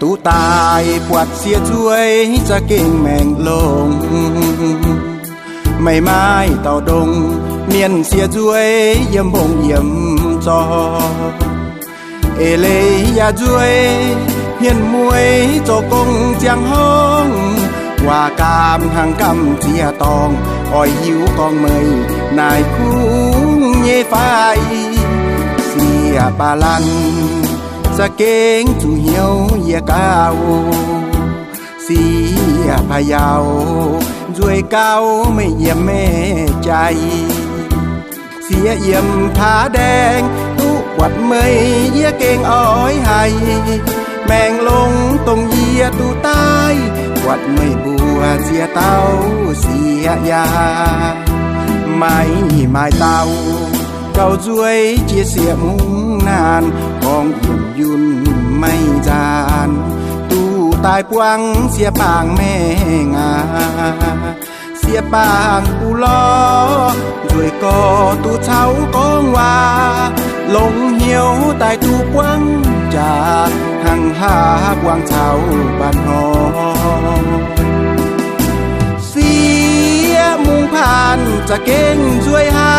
ตูตายปวดเสียช่วยจะเก่งแมงลง ไม่ไม้เต่าดง เมียนเสียช่วยเยี่ยมบงเยี่ยมจอ เอเลยอย่าช่วยเฮียนมวยโจกงเจียงห้อง ว่ากามหางกำเจียตองอ้อยหิวกองเมยนายคุ้งเยไฟเสียปาลัน สะเกงจูเหียวเยียกาวเสียพยาวด้วยเก้าไม่เยี่ยมแม่ใจ เสียเยี่ยมผาแดงตุวัดเมยเยียเก่งอ้อยให้แมงลงตรงเยียตูใต้วัดไม่บัวเสียเต้าเสียยา ไม่ไม้เต้า เก่าช่วยเจียเสียมุงนานของเยี่ยมยุนไม่จานตู้ตายปวังเสียปางแม่งาเสียปางกูลอด้วยก่อตู้เช้ากองว่าลงเหี่ยวตายตูกวังจากหังหากวางเช้าบ้านหอเสียมุงผ่านจะเก่งช่วยให้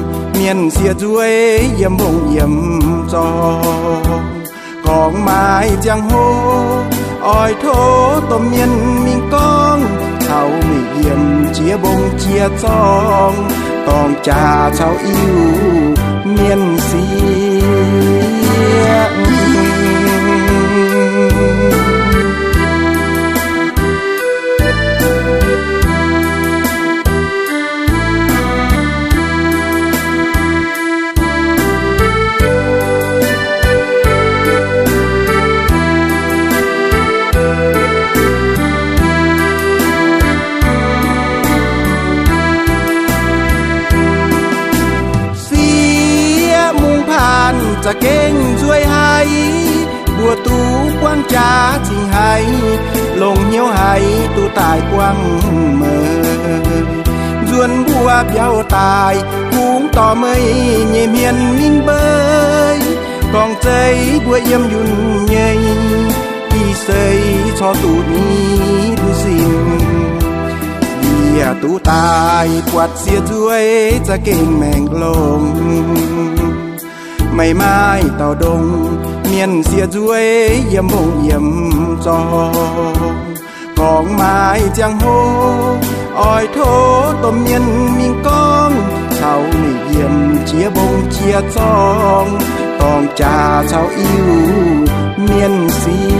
ยเยเมียนมิ่งเบยกองใจบัวเยี่ยมยุ่นใหญ่อีเซยชอตูนี้ทุสิ่งเหยียตูตายปว จะเก่งช่วยให้บัวตูกว้างจ้าจริงให้ลงเหี่ยวให้ตูตายกว้างเมื่อจวนบัวเปียวตายพุงต่อเมยเยเมียนมิ่งเบยกองใจบัวเยี่ยมยุ่นใหญ่อีเซยชอตูนี้ดูสิเหยียตูตายปวดเสียช่วยจะเก่งแมงลง ไม่ไม้เต่าดง เมียนเสียด่วยเยี่ยมบงเยี่ยมจองของไม้จังโฮอ้อยโทต้มเมียนมิงกองเช้าไม่เยี่ยมเชียบงเชียจองต้องจ่าเช้าอิวเมียนเสีย